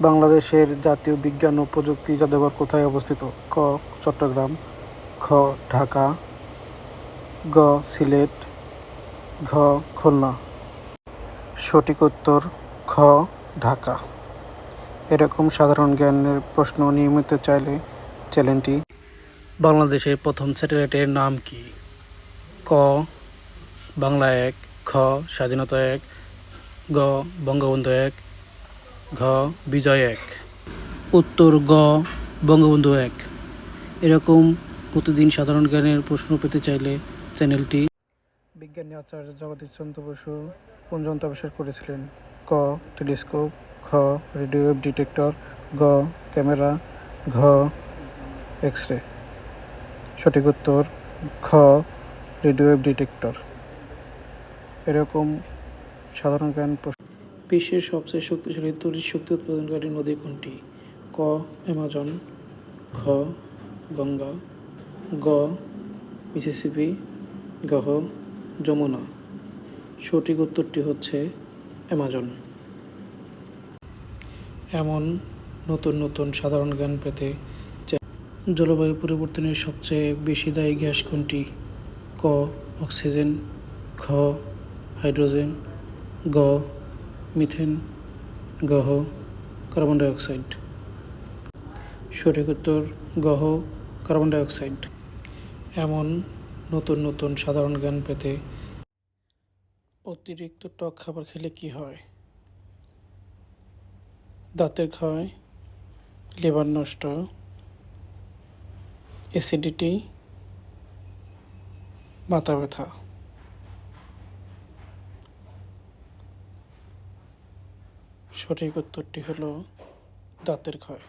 বাংলাদেশের জাতীয় বিজ্ঞান ও প্রযুক্তি জাদুঘর কোথায় অবস্থিত? ক, চট্টগ্রাম। খ, ঢাকা। গ, সিলেট। ঘ, খুলনা। সঠিক উত্তর, খ, ঢাকা। এরকম সাধারণ জ্ঞানের প্রশ্ন নিয়মিত চাইলে চ্যানেলটি বাংলাদেশের প্রথম স্যাটেলাইটের নাম কি? ক, বাংলা এক, খ, স্বাধীনতা এক, গ, বঙ্গবন্ধু এক ঘ, বিজয় এক। উত্তর, গ, বঙ্গবন্ধু এক। এরকম প্রতিদিন সাধারণ জ্ঞানের প্রশ্ন পেতে চাইলে চ্যানেলটি বিজ্ঞানী আচার্য জগদীশ চন্দ্র বসু কোন যন্ত্র আবিষ্কার করেছিলেন। ক, টেলিস্কোপ। খ রেডিও ডিটেক্টর। গ, ক্যামেরা। ঘ এক্স রে সঠিক উত্তর খ রেডিও ডিটেক্টর। এরকম সাধারণ জ্ঞান প্রশ্ন বিশ্বের সবচেয়ে শক্তিশালী তড়িৎ শক্তি উৎপাদনকারী নদী কোনটি? ক, অ্যামাজন খ গঙ্গা, গ, মিসিসিপি গহ যমুনা। সঠিক উত্তরটি হচ্ছে অ্যামাজন। এমন নতুন নতুন সাধারণ জ্ঞান পেতে জলবায়ু পরিবর্তনের সবচেয়ে বেশি দায়ী গ্যাস কোনটি? ক, অক্সিজেন খ হাইড্রোজেন, গ মিথেন গহ, কার্বন ডাইঅক্সাইড। সঠিক উত্তর, গহ, কার্বন ডাইঅক্সাইড। এমন নতুন নতুন সাধারণ জ্ঞান পেতে অতিরিক্ত টক খাবার খেলে কি হয়? দাঁতের ক্ষয়, লিভার নষ্ট অ্যাসিডিটি মাথা ব্যথা। সঠিক উত্তরটি হলো দাঁতের ক্ষয়।